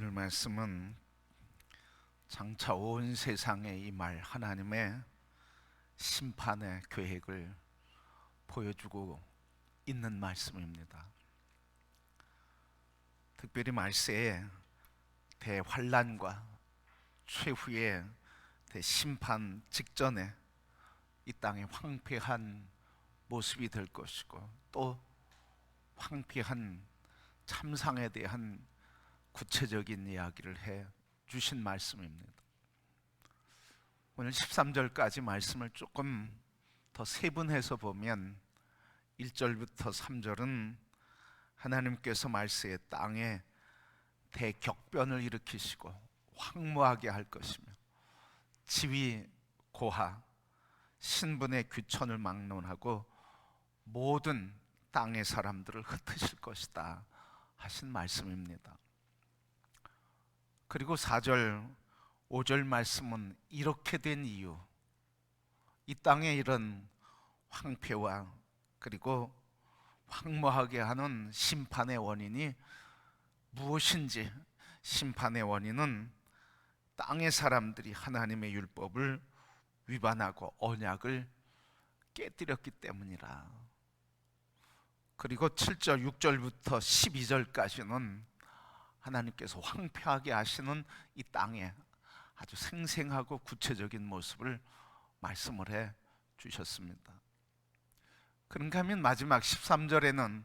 오늘 말씀은 장차 온 세상에 이 말 하나님의 심판의 계획을 보여주고 있는 말씀입니다. 특별히 말세에 대환란과 최후의 대심판 직전에 이 땅에 황폐한 모습이 될 것이고 또 황폐한 참상에 대한 구체적인 이야기를 해 주신 말씀입니다. 오늘 13절까지 말씀을 조금 더 세분해서 보면 1절부터 3절은 하나님께서 말세에 땅에 대격변을 일으키시고 황무하게 할 것이며 지위 고하 신분의 귀천을 막론하고 모든 땅의 사람들을 흩으실 것이다 하신 말씀입니다. 그리고 4절 5절 말씀은 이렇게 된 이유 이 땅에 이런 황폐와 그리고 황무하게 하는 심판의 원인이 무엇인지 심판의 원인은 땅의 사람들이 하나님의 율법을 위반하고 언약을 깨뜨렸기 때문이라. 그리고 7절, 6절부터 12절까지는 하나님께서 황폐하게 하시는 이 땅에 아주 생생하고 구체적인 모습을 말씀을 해 주셨습니다. 그런가 하면 마지막 13절에는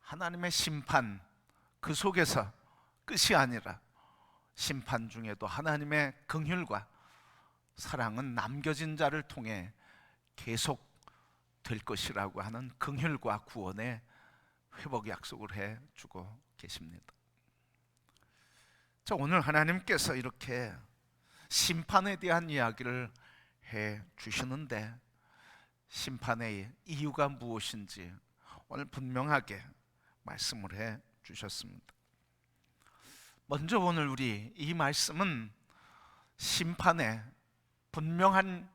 하나님의 심판 그 속에서 끝이 아니라 심판 중에도 하나님의 긍휼과 사랑은 남겨진 자를 통해 계속 될 것이라고 하는 긍휼과 구원의 회복 약속을 해 주고 계십니다. 자, 오늘 하나님께서 이렇게 심판에 대한 이야기를 해 주시는데 심판의 이유가 무엇인지 오늘 분명하게 말씀을 해 주셨습니다. 먼저 오늘 우리 이 말씀은 심판에 분명한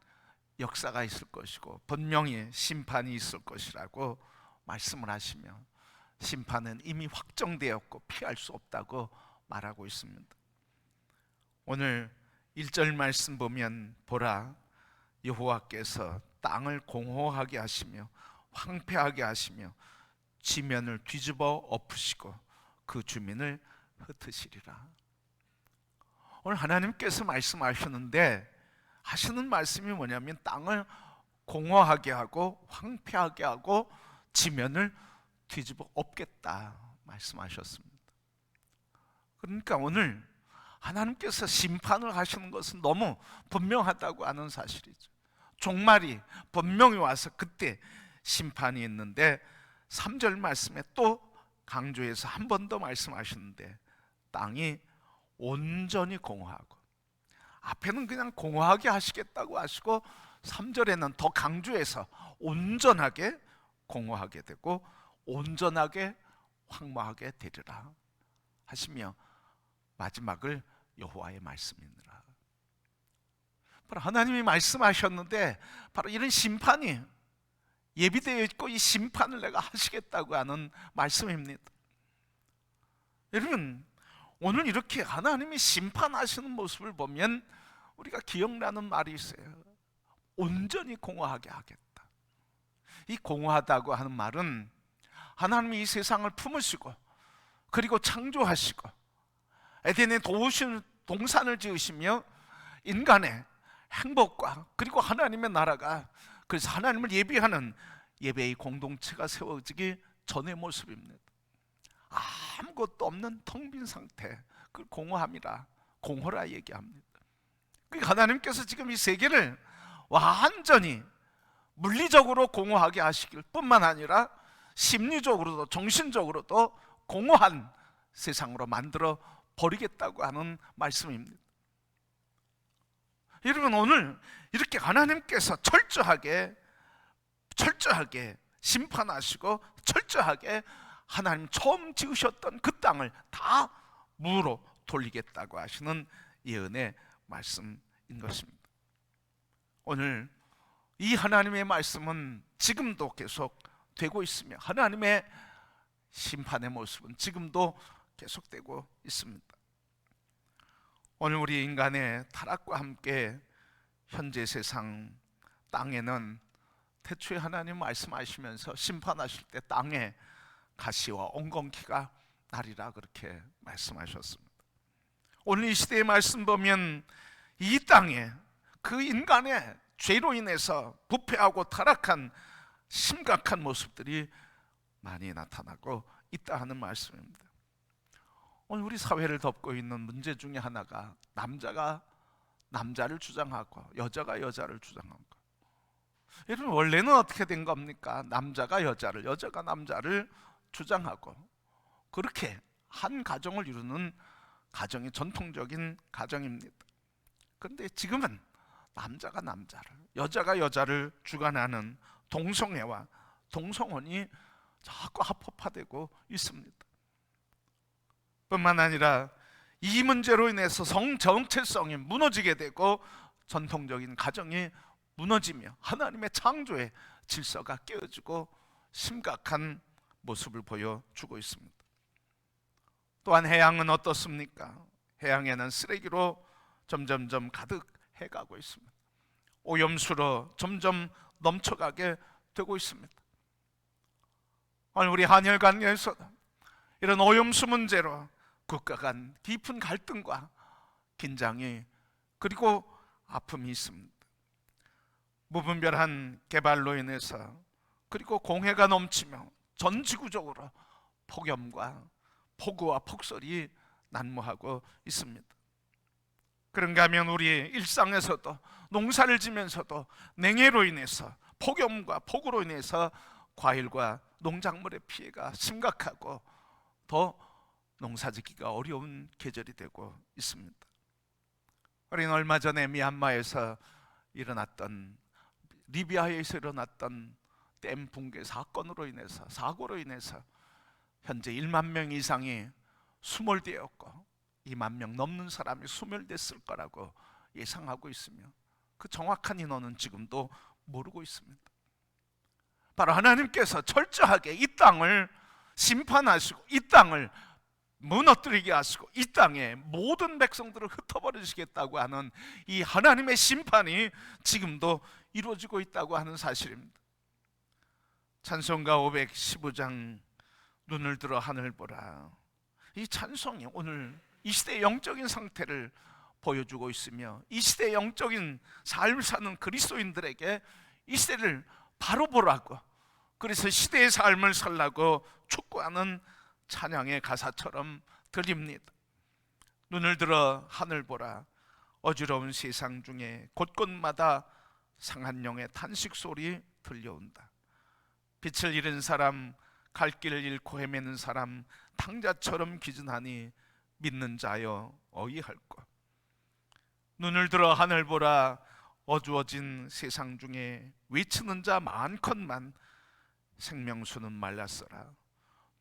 역사가 있을 것이고 분명히 심판이 있을 것이라고 말씀을 하시며 심판은 이미 확정되었고 피할 수 없다고 말하고 있습니다. 오늘 1절 말씀 보면 보라 여호와께서 땅을 공허하게 하시며 황폐하게 하시며 지면을 뒤집어 엎으시고 그 주민을 흩으시리라. 오늘 하나님께서 말씀하셨는데 하시는 말씀이 뭐냐면 땅을 공허하게 하고 황폐하게 하고 지면을 뒤집어 엎겠다 말씀하셨습니다. 그러니까 오늘 하나님께서 심판을 하시는 것은 너무 분명하다고 하는 사실이죠. 종말이 분명히 와서 그때 심판이 있는데 3절 말씀에 또 강조해서 한 번 더 말씀하시는데 땅이 온전히 공허하고 앞에는 그냥 공허하게 하시겠다고 하시고 3절에는 더 강조해서 온전하게 공허하게 되고 온전하게 황무하게 되리라 하시며 마지막을 여호와의 말씀이니라. 바로 하나님이 말씀하셨는데 바로 이런 심판이 예비되어 있고 이 심판을 내가 하시겠다고 하는 말씀입니다. 여러분 오늘 이렇게 하나님이 심판하시는 모습을 보면 우리가 기억나는 말이 있어요. 온전히 공허하게 하겠다. 이 공허하다고 하는 말은 하나님이 이 세상을 품으시고 그리고 창조하시고 에덴에 도우신 동산을 지으시며 인간의 행복과 그리고 하나님의 나라가 그래서 하나님을 예비하는 예배의 공동체가 세워지기 전의 모습입니다. 아무것도 없는 텅 빈 상태, 그 공허함이라 공허라 얘기합니다. 그러니까 하나님께서 지금 이 세계를 완전히 물리적으로 공허하게 하시길 뿐만 아니라 심리적으로도 정신적으로도 공허한 세상으로 만들어 버리겠다고 하는 말씀입니다. 여러분 오늘 이렇게 하나님께서 철저하게 철저하게 심판하시고 철저하게 하나님 처음 지으셨던 그 땅을 다 무로 돌리겠다고 하시는 예언의 말씀인 것입니다. 오늘 이 하나님의 말씀은 지금도 계속 되고 있으며 하나님의 심판의 모습은 지금도 계속되고 있습니다. 오늘 우리 인간의 타락과 함께 현재 세상 땅에는 태초에 하나님 말씀하시면서 심판하실 때 땅에 가시와 엉겅퀴가 나리라 그렇게 말씀하셨습니다. 오늘 이 시대의 말씀 보면 이 땅에 그 인간의 죄로 인해서 부패하고 타락한 심각한 모습들이 많이 나타나고 있다 하는 말씀입니다. 오늘 우리 사회를 덮고 있는 문제 중에 하나가 남자가 남자를 주장하고 여자가 여자를 주장하고 여러분 원래는 어떻게 된 겁니까? 남자가 여자를 여자가 남자를 주장하고 그렇게 한 가정을 이루는 가정이 전통적인 가정입니다. 그런데 지금은 남자가 남자를 여자가 여자를 주관하는 동성애와 동성혼이 자꾸 합법화되고 있습니다. 뿐만 아니라 이 문제로 인해서 성 정체성이 무너지게 되고 전통적인 가정이 무너지며 하나님의 창조의 질서가 깨어지고 심각한 모습을 보여주고 있습니다. 또한 해양은 어떻습니까? 해양에는 쓰레기로 점점점 가득해 가고 있습니다. 오염수로 점점 넘쳐가게 되고 있습니다. 오늘 우리 한일 관계에서 이런 오염수 문제로 국가 간 깊은 갈등과 긴장이 그리고 아픔이 있습니다. 무분별한 개발로 인해서 그리고 공해가 넘치며 전 지구적으로 폭염과 폭우와 폭설이 난무하고 있습니다. 그런가 하면 우리 일상에서도 농사를 지면서도 냉해로 인해서 폭염과 폭우로 인해서 과일과 농작물의 피해가 심각하고 더 농사짓기가 어려운 계절이 되고 있습니다. 우리는 얼마 전에 미얀마에서 일어났던 리비아에서 일어났던 댐 붕괴 사건으로 인해서 사고로 인해서 현재 1만 명 이상이 수몰되었고 2만 명 넘는 사람이 소멸됐을 거라고 예상하고 있으며 그 정확한 인원은 지금도 모르고 있습니다. 바로 하나님께서 철저하게 이 땅을 심판하시고 이 땅을 무너뜨리게 하시고 이 땅에 모든 백성들을 흩어버리시겠다고 하는 이 하나님의 심판이 지금도 이루어지고 있다고 하는 사실입니다. 찬송가 515장 눈을 들어 하늘 보라. 이 찬송이 오늘 이 시대의 영적인 상태를 보여주고 있으며 이 시대의 영적인 삶을 사는 그리스도인들에게 이 시대를 바로 보라고 그래서 시대의 삶을 살라고 촉구하는 찬양의 가사처럼 들립니다. 눈을 들어 하늘 보라 어지러운 세상 중에 곳곳마다 상한 영의 탄식 소리 들려온다. 빛을 잃은 사람, 갈 길을 잃고 헤매는 사람, 탕자처럼 기준하니 믿는 자여 어이할 것. 눈을 들어 하늘 보라 어두워진 세상 중에 외치는 자 많건만 생명수는 말랐어라.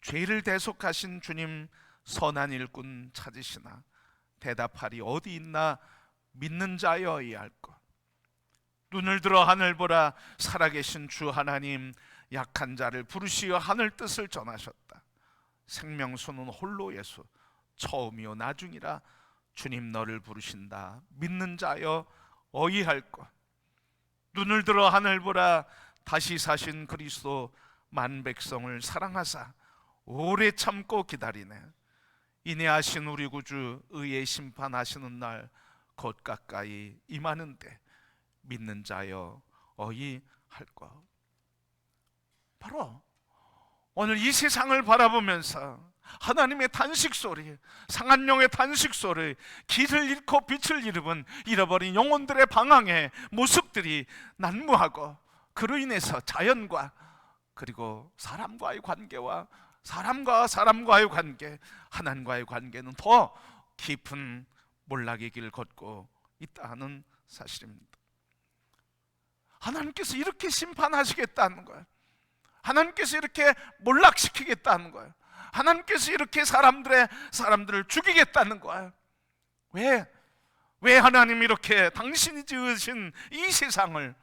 죄를 대속하신 주님 선한 일꾼 찾으시나 대답하리 어디 있나 믿는 자여 어이할 것. 눈을 들어 하늘 보라 살아계신 주 하나님 약한 자를 부르시어 하늘 뜻을 전하셨다. 생명수는 홀로 예수 처음이요 나중이라 주님 너를 부르신다. 믿는 자여 어이할 것. 눈을 들어 하늘 보라 다시 사신 그리스도 만 백성을 사랑하사 오래 참고 기다리네. 인내하신 우리 구주 의의 심판하시는 날 곧 가까이 임하는데 믿는 자여 어이할 것. 바로 오늘 이 세상을 바라보면서 하나님의 단식 소리, 상한 영의 단식 소리, 길을 잃고 빛을 잃은 잃어버린 영혼들의 방황의 모습들이 난무하고 그로 인해서 자연과 그리고 사람과의 관계와 사람과 사람과의 관계, 하나님과의 관계는 더 깊은 몰락의 길을 걷고 있다 하는 사실입니다. 하나님께서 이렇게 심판하시겠다는 거예요. 하나님께서 이렇게 몰락시키겠다는 거예요. 하나님께서 이렇게 사람들의 사람들을 죽이겠다는 거예요. 왜? 왜 하나님 이렇게 당신이 지으신 이 세상을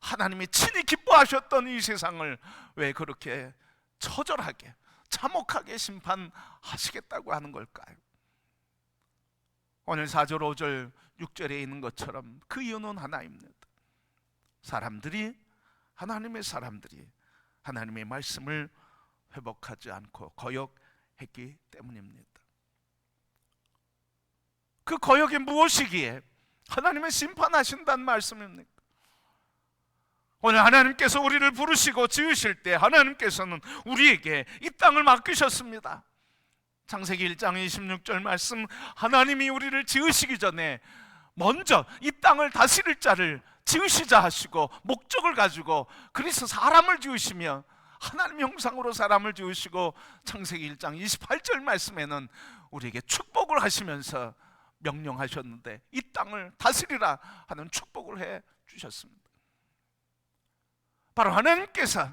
하나님이 친히 기뻐하셨던 이 세상을 왜 그렇게 처절하게 참혹하게 심판하시겠다고 하는 걸까요? 오늘 4절 5절 6절에 있는 것처럼 그 이유는 하나입니다. 사람들이 하나님의 사람들이 하나님의 말씀을 회복하지 않고 거역했기 때문입니다. 그 거역이 무엇이기에 하나님의 심판하신다는 말씀입니까? 오늘 하나님께서 우리를 부르시고 지으실 때 하나님께서는 우리에게 이 땅을 맡기셨습니다. 창세기 1장 26절 말씀 하나님이 우리를 지으시기 전에 먼저 이 땅을 다스릴 자를 지으시자 하시고 목적을 가지고 그래서 사람을 지으시며 하나님 형상으로 사람을 지으시고 창세기 1장 28절 말씀에는 우리에게 축복을 하시면서 명령하셨는데 이 땅을 다스리라 하는 축복을 해 주셨습니다. 바로 하나님께서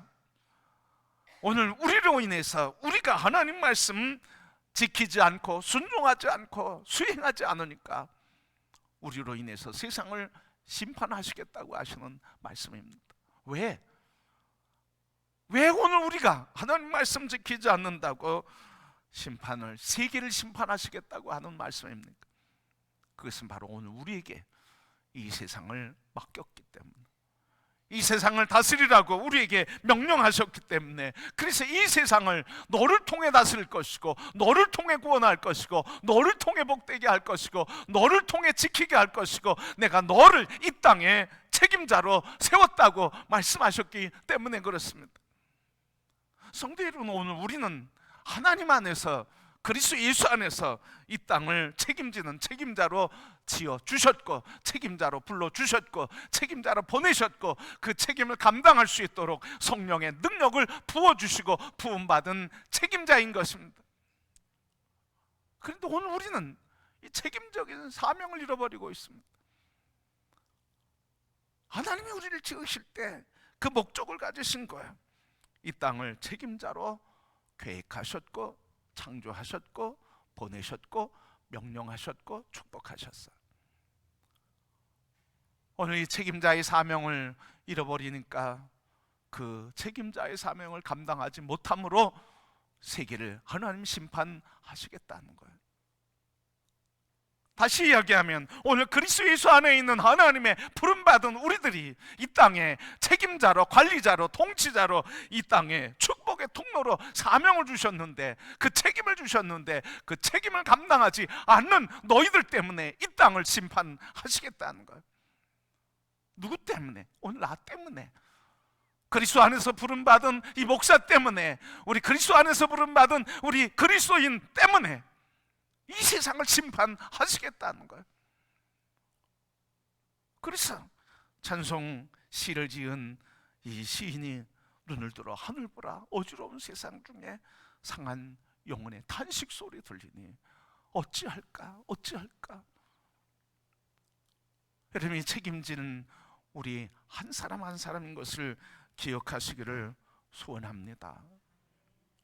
오늘 우리로 인해서 우리가 하나님 말씀 지키지 않고 순종하지 않고 수행하지 않으니까 우리로 인해서 세상을 심판하시겠다고 하시는 말씀입니다. 왜? 왜 오늘 우리가 하나님 말씀 지키지 않는다고 심판을 세계를 심판하시겠다고 하는 말씀입니까? 그것은 바로 오늘 우리에게 이 세상을 맡겼기 때문에 이 세상을 다스리라고 우리에게 명령하셨기 때문에 그래서 이 세상을 너를 통해 다스릴 것이고 너를 통해 구원할 것이고 너를 통해 복되게 할 것이고 너를 통해 지키게 할 것이고 내가 너를 이 땅에 책임자로 세웠다고 말씀하셨기 때문에 그렇습니다. 성도 여러분 오늘 우리는 하나님 안에서 그리스도 예수 안에서 이 땅을 책임지는 책임자로 지어 주셨고 책임자로 불러 주셨고 책임자로 보내셨고 그 책임을 감당할 수 있도록 성령의 능력을 부어 주시고 부음 받은 책임자인 것입니다. 그런데 오늘 우리는 이 책임적인 사명을 잃어버리고 있습니다. 하나님이 우리를 지으실 때 그 목적을 가지신 거예요. 이 땅을 책임자로 계획하셨고 창조하셨고 보내셨고 명령하셨고 축복하셨어요. 오늘 이 책임자의 사명을 잃어버리니까 그 책임자의 사명을 감당하지 못함으로 세계를 하나님 심판하시겠다는 거예요. 다시 이야기하면 오늘 그리스도 예수 안에 있는 하나님의 부름 받은 우리들이 이 땅에 책임자로 관리자로 통치자로 이 땅에 축복의 통로로 사명을 주셨는데 그 책임을 주셨는데 그 책임을 감당하지 않는 너희들 때문에 이 땅을 심판하시겠다는 거예요. 누구 때문에? 오늘 나 때문에. 그리스도 안에서 부름 받은 이 목사 때문에 우리 그리스도 안에서 부름 받은 우리 그리스도인 때문에 이 세상을 심판하시겠다는 거예요. 그래서 찬송 시를 지은 이 시인이 눈을 들어 하늘 보라. 어지러운 세상 중에 상한 영혼의 탄식 소리 들리니 어찌할까? 어찌할까? 여러분이 책임지는 우리 한 사람 한 사람인 것을 기억하시기를 소원합니다.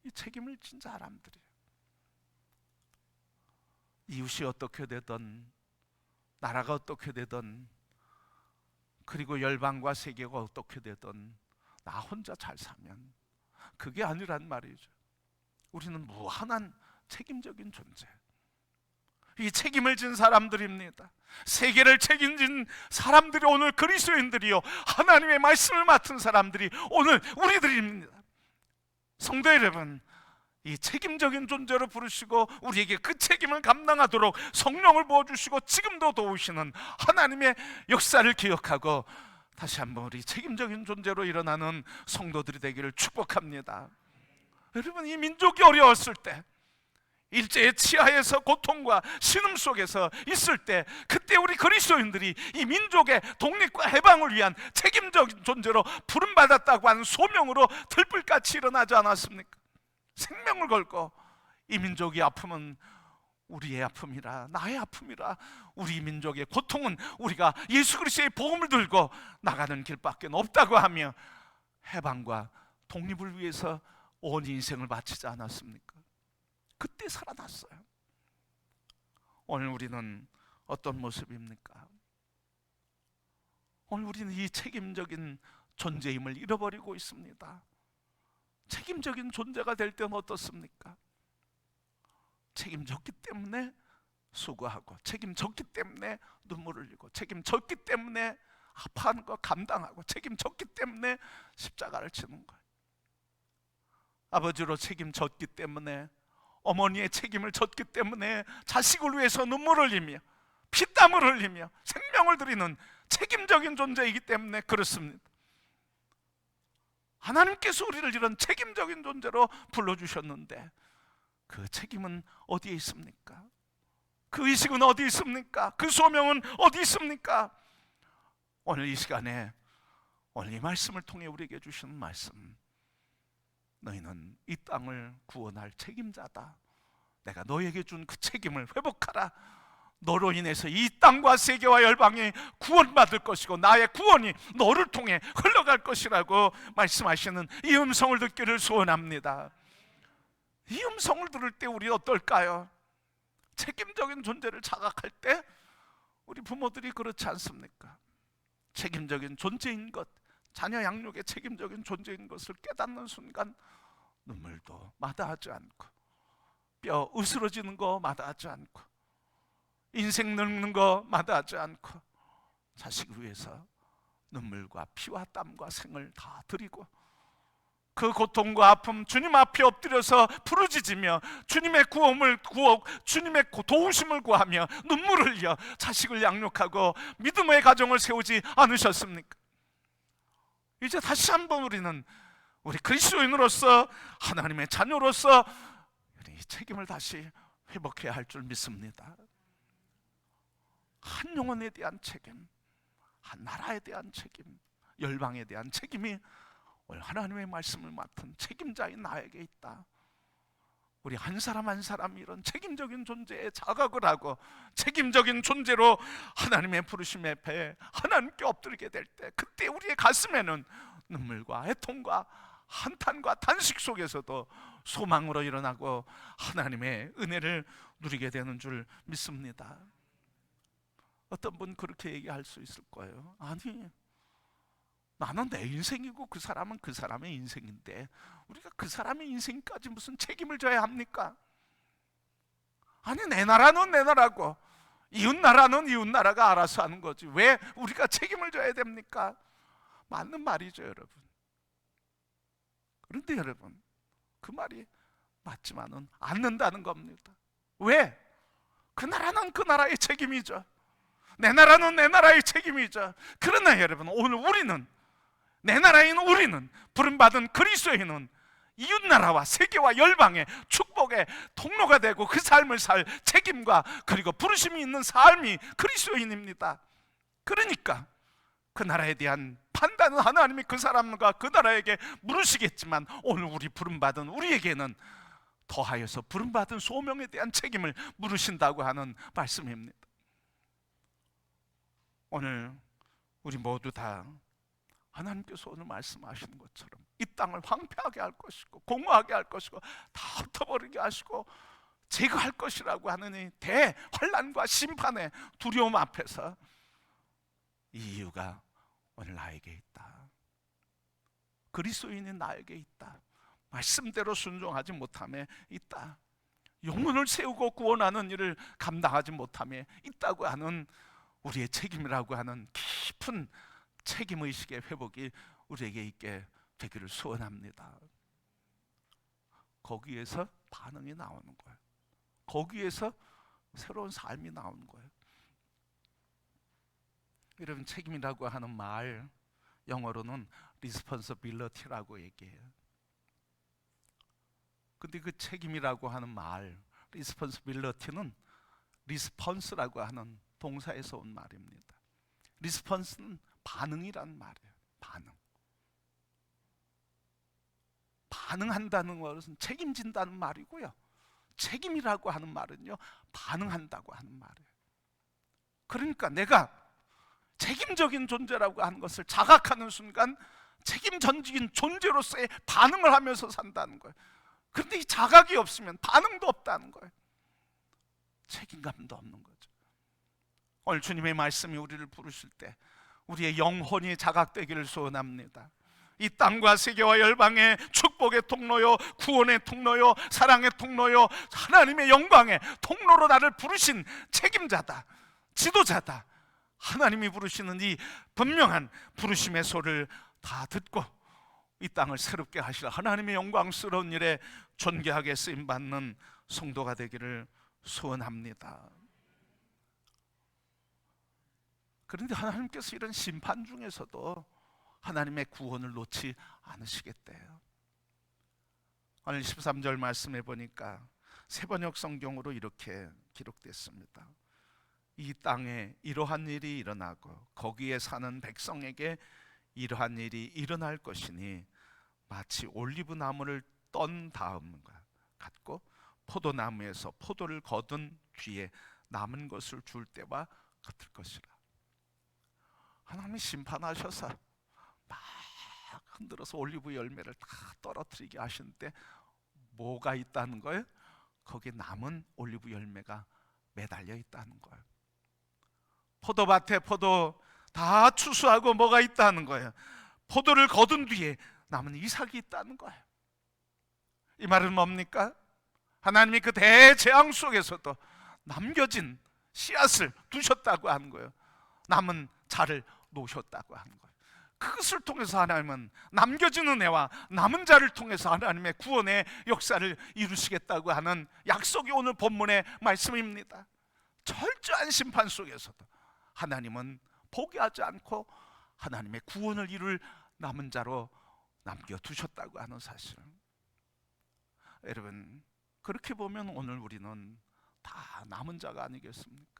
이 책임을 진 사람들이 이웃이 어떻게 되든 나라가 어떻게 되든 그리고 열방과 세계가 어떻게 되든 나 혼자 잘 사면 그게 아니란 말이죠. 우리는 무한한 책임적인 존재. 이 책임을 진 사람들입니다. 세계를 책임진 사람들이 오늘 그리스도인들이요. 하나님의 말씀을 맡은 사람들이 오늘 우리들입니다. 성도 여러분, 이 책임적인 존재로 부르시고 우리에게 그 책임을 감당하도록 성령을 부어 주시고 지금도 도우시는 하나님의 역사를 기억하고 다시 한번 우리 책임적인 존재로 일어나는 성도들이 되기를 축복합니다. 여러분 이 민족이 어려웠을 때 일제의 치하에서 고통과 신음 속에서 있을 때 그때 우리 그리스도인들이 이 민족의 독립과 해방을 위한 책임적인 존재로 부름 받았다고 하는 소명으로 들불같이 일어나지 않았습니까? 생명을 걸고 이 민족의 아픔은 우리의 아픔이라 나의 아픔이라 우리 민족의 고통은 우리가 예수 그리스도의 복음을 들고 나가는 길밖에 없다고 하며 해방과 독립을 위해서 온 인생을 바치지 않았습니까? 그때 살아났어요. 오늘 우리는 어떤 모습입니까? 오늘 우리는 이 책임적인 존재임을 잃어버리고 있습니다. 책임적인 존재가 될 때는 어떻습니까? 책임졌기 때문에 수고하고 책임졌기 때문에 눈물을 흘리고 책임졌기 때문에 아파하는 거 감당하고 책임졌기 때문에 십자가를 치는 거예요. 아버지로 책임졌기 때문에 어머니의 책임을 졌기 때문에 자식을 위해서 눈물을 흘리며 피땀을 흘리며 생명을 드리는 책임적인 존재이기 때문에 그렇습니다. 하나님께서 우리를 이런 책임적인 존재로 불러주셨는데 그 책임은 어디에 있습니까? 그 의식은 어디 있습니까? 그 소명은 어디 있습니까? 오늘 이 시간에 오늘 이 말씀을 통해 우리에게 주시는 말씀 너희는 이 땅을 구원할 책임자다 내가 너에게 준 그 책임을 회복하라 너로 인해서 이 땅과 세계와 열방이 구원받을 것이고 나의 구원이 너를 통해 흘러갈 것이라고 말씀하시는 이 음성을 듣기를 소원합니다 이 음성을 들을 때 우리 어떨까요? 책임적인 존재를 자각할 때 우리 부모들이 그렇지 않습니까? 책임적인 존재인 것, 자녀 양육의 책임적인 존재인 것을 깨닫는 순간 눈물도 마다하지 않고 뼈 으스러지는 거 마다하지 않고 인생 늙는 거 마다하지 않고 자식을 위해서 눈물과 피와 땀과 생을 다 드리고 그 고통과 아픔 주님 앞에 엎드려서 부르짖으며 주님의 구원을 구호 주님의 도우심을 구하며 눈물을 흘려 자식을 양육하고 믿음의 가정을 세우지 않으셨습니까? 이제 다시 한번 우리는 우리 그리스도인으로서 하나님의 자녀로서 이 책임을 다시 회복해야 할 줄 믿습니다. 한 영혼에 대한 책임, 한 나라에 대한 책임, 열방에 대한 책임이 오늘 하나님의 말씀을 맡은 책임자인 나에게 있다. 우리 한 사람 한 사람이 이런 책임적인 존재에 자각을 하고 책임적인 존재로 하나님의 부르심에 배 하나님께 엎드리게 될 때 그때 우리의 가슴에는 눈물과 애통과 한탄과 탄식 속에서도 소망으로 일어나고 하나님의 은혜를 누리게 되는 줄 믿습니다. 어떤 분 그렇게 얘기할 수 있을 거예요. 아니, 나는 내 인생이고 그 사람은 그 사람의 인생인데 우리가 그 사람의 인생까지 무슨 책임을 져야 합니까? 아니 내 나라는 내 나라고 이웃 나라는 이웃 나라가 알아서 하는 거지 왜 우리가 책임을 져야 됩니까? 맞는 말이죠 여러분 그런데 여러분 그 말이 맞지만은 않는다는 겁니다 왜? 그 나라는 그 나라의 책임이죠 내 나라는 내 나라의 책임이죠 그러나 여러분 오늘 우리는 내 나라인 우리는 부름받은 그리스도인은 이웃 나라와 세계와 열방의 축복의 통로가 되고 그 삶을 살 책임과 그리고 부르심이 있는 삶이 그리스도인입니다. 그러니까 그 나라에 대한 판단은 하나님이 그 사람과 그 나라에게 물으시겠지만 오늘 우리 부름받은 우리에게는 더하여서 부름받은 소명에 대한 책임을 물으신다고 하는 말씀입니다. 오늘 우리 모두 다 하나님께서 오늘 말씀하시는 것처럼 이 땅을 황폐하게 할 것이고 공허하게 할 것이고 다 흩어버리게 하시고 제거할 것이라고 이 대환란과 심판의 두려움 앞에서 이 이유가 오늘 나에게 있다. 그리스도인인 나에게 있다. 말씀대로 순종하지 못함에 있다. 영혼을 세우고 구원하는 일을 감당하지 못함에 있다고 하는 우리의 책임이라고 하는 깊은 책임 의식의 회복이 우리에게 있게 되기를 소원합니다. 거기에서 반응이 나오는 거예요. 거기에서 새로운 삶이 나오는 거예요. 여러분 책임이라고 하는 말 영어로는 responsibility라고 얘기해요. 근데 그 책임이라고 하는 말 responsibility는 response라고 하는 동사에서 온 말입니다. response는 반응이란 말이에요. 반응. 반응한다는 것은 책임진다는 말이고요. 책임이라고 하는 말은요, 반응한다고 하는 말이에요. 그러니까 내가 책임적인 존재라고 하는 것을 자각하는 순간 책임전적인 존재로서의 반응을 하면서 산다는 거예요. 그런데 이 자각이 없으면 반응도 없다는 거예요. 책임감도 없는 거죠. 오늘 주님의 말씀이 우리를 부르실 때 우리의 영혼이 자각되기를 소원합니다. 이 땅과 세계와 열방의 축복의 통로요, 구원의 통로요, 사랑의 통로요, 하나님의 영광의 통로로 나를 부르신 책임자다, 지도자다. 하나님이 부르시는 이 분명한 부르심의 소리를 다 듣고 이 땅을 새롭게 하시라 하나님의 영광스러운 일에 존귀하게 쓰임 받는 성도가 되기를 소원합니다. 그런데 하나님께서 이런 심판 중에서도 하나님의 구원을 놓지 않으시겠대요. 오늘 13절 말씀해 보니까 세번역 성경으로 이렇게 기록됐습니다. 이 땅에 이러한 일이 일어나고 거기에 사는 백성에게 이러한 일이 일어날 것이니 마치 올리브 나무를 떤 다음과 같고 포도나무에서 포도를 거둔 뒤에 남은 것을 줄 때와 같을 것이라. 하나님이 심판하셔서 막 흔들어서 올리브 열매를 다 떨어뜨리게 하신 때 뭐가 있다는 거예요? 거기 남은 올리브 열매가 매달려 있다는 거예요. 포도밭에 포도 다 추수하고 뭐가 있다는 거예요. 포도를 거둔 뒤에 남은 이삭이 있다는 거예요. 이 말은 뭡니까? 하나님이 그 대재앙 속에서도 남겨진 씨앗을 두셨다고 하는 거예요. 남은 자를 놓으셨다고 하는 거예요. 그것을 통해서 하나님은 남겨진 은혜와 남은 자를 통해서 하나님의 구원의 역사를 이루시겠다고 하는 약속이 오늘 본문의 말씀입니다. 철저한 심판 속에서도 하나님은 포기하지 않고 하나님의 구원을 이룰 남은 자로 남겨 두셨다고 하는 사실. 여러분 그렇게 보면 오늘 우리는 다 남은 자가 아니겠습니까?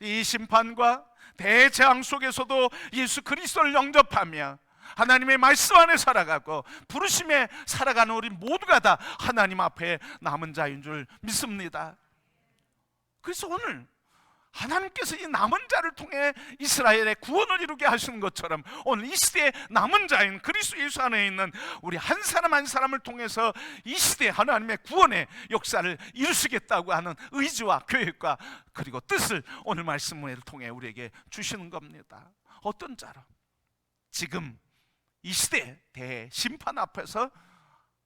이 심판과 대재앙 속에서도 예수 그리스도를 영접하며 하나님의 말씀 안에 살아가고 부르심에 살아가는 우리 모두가 다 하나님 앞에 남은 자인 줄 믿습니다. 그래서 오늘 하나님께서 이 남은 자를 통해 이스라엘의 구원을 이루게 하시는 것처럼 오늘 이 시대의 남은 자인 그리스도 예수 안에 있는 우리 한 사람 한 사람을 통해서 이 시대 하나님의 구원의 역사를 이루시겠다고 하는 의지와 계획과 그리고 뜻을 오늘 말씀을 통해 우리에게 주시는 겁니다. 어떤 자로 지금 이 시대 대심판 앞에서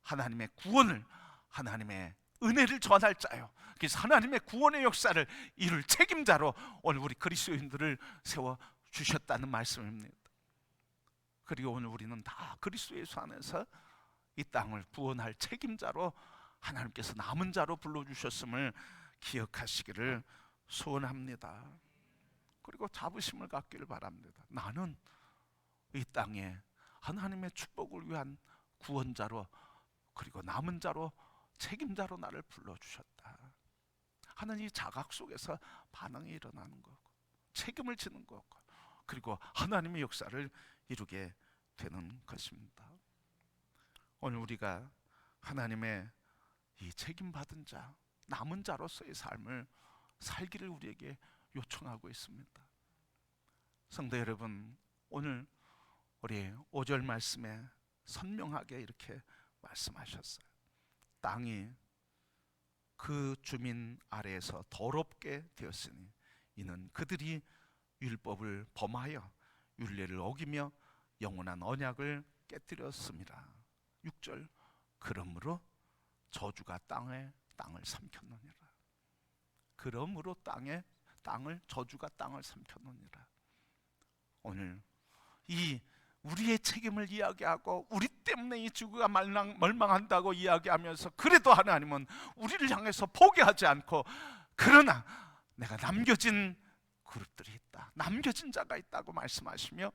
하나님의 구원을 하나님의 은혜를 전할 자요. 그래서 하나님의 구원의 역사를 이룰 책임자로 오늘 우리 그리스도인들을 세워 주셨다는 말씀입니다. 그리고 오늘 우리는 다 그리스도 예수 안에서 이 땅을 구원할 책임자로 하나님께서 남은 자로 불러 주셨음을 기억하시기를 소원합니다. 그리고 자부심을 갖기를 바랍니다. 나는 이 땅에 하나님의 축복을 위한 구원자로 그리고 남은 자로 책임자로 나를 불러 주셨다. 하는 이 자각 속에서 반응이 일어나는 거고 책임을 지는 거고 그리고 하나님의 역사를 이루게 되는 것입니다. 오늘 우리가 하나님의 이 책임 받은 자, 남은 자로서의 삶을 살기를 우리에게 요청하고 있습니다. 성도 여러분, 오늘 우리 5절 말씀에 선명하게 이렇게 말씀하셨어요. 땅이 그 주민 아래에서 더럽게 되었으니 이는 그들이 율법을 범하여 율례를 어기며 영원한 언약을 깨뜨렸습니다. 6절 그러므로 저주가 땅에 땅을 삼켰느니라. 그러므로 땅에 땅을 저주가 땅을 삼켰느니라. 오늘 이 우리의 책임을 이야기하고 우리 때문에 이 지구가 말랑, 멸망한다고 이야기하면서 그래도 하나님은 우리를 향해서 포기하지 않고 그러나 내가 남겨진 그룹들이 있다. 남겨진 자가 있다고 말씀하시며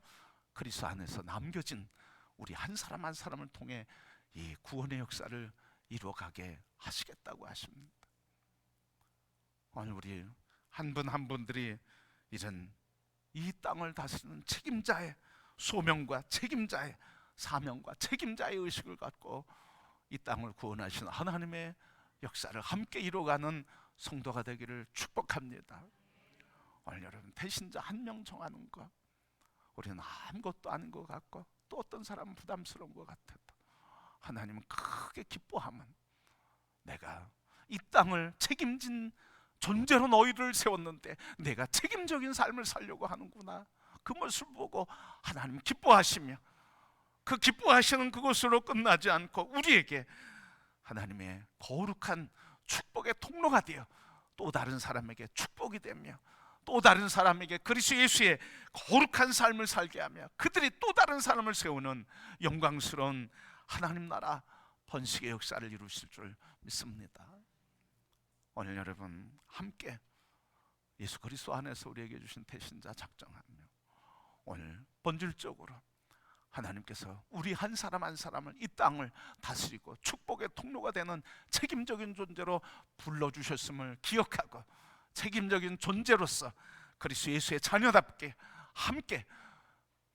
그리스도 안에서 남겨진 우리 한 사람 한 사람을 통해 이 구원의 역사를 이루어가게 하시겠다고 하십니다. 오늘 우리 한 분한 분들이 이런 이 땅을 다스리는 책임자의 소명과 책임자의 사명과 책임자의 의식을 갖고 이 땅을 구원하시는 하나님의 역사를 함께 이루어가는 성도가 되기를 축복합니다. 오늘 여러분 배신자 한 명 정하는 것 우리는 아무것도 아닌 것 같고 또 어떤 사람은 부담스러운 것 같아도 하나님은 크게 기뻐하면 내가 이 땅을 책임진 존재로 너희를 세웠는데 내가 책임적인 삶을 살려고 하는구나 그 모습을 보고 하나님 기뻐하시며 그 기뻐하시는 그곳으로 끝나지 않고 우리에게 하나님의 거룩한 축복의 통로가 되어 또 다른 사람에게 축복이 되며 또 다른 사람에게 그리스도 예수의 거룩한 삶을 살게 하며 그들이 또 다른 사람을 세우는 영광스러운 하나님 나라 번식의 역사를 이루실 줄 믿습니다. 오늘 여러분 함께 예수 그리스도 안에서 우리에게 주신 대신자 작정하며 오늘 본질적으로 하나님께서 우리 한 사람 한 사람을 이 땅을 다스리고 축복의 통로가 되는 책임적인 존재로 불러 주셨음을 기억하고 책임적인 존재로서 그리스도 예수의 자녀답게 함께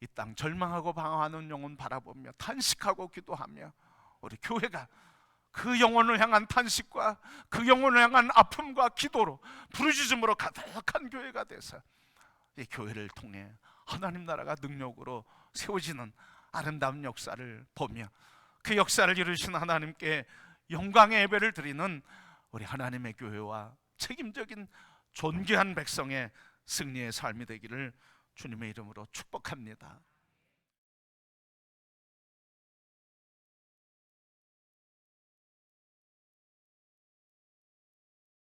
이 땅 절망하고 방황하는 영혼 바라보며 탄식하고 기도하며 우리 교회가 그 영혼을 향한 탄식과 그 영혼을 향한 아픔과 기도로 부르짖음으로 가득한 교회가 돼서 이 교회를 통해 하나님 나라가 능력으로 세워지는 아름다운 역사를 보며 그 역사를 이루신 하나님께 영광의 예배를 드리는 우리 하나님의 교회와 책임적인 존귀한 백성의 승리의 삶이 되기를 주님의 이름으로 축복합니다.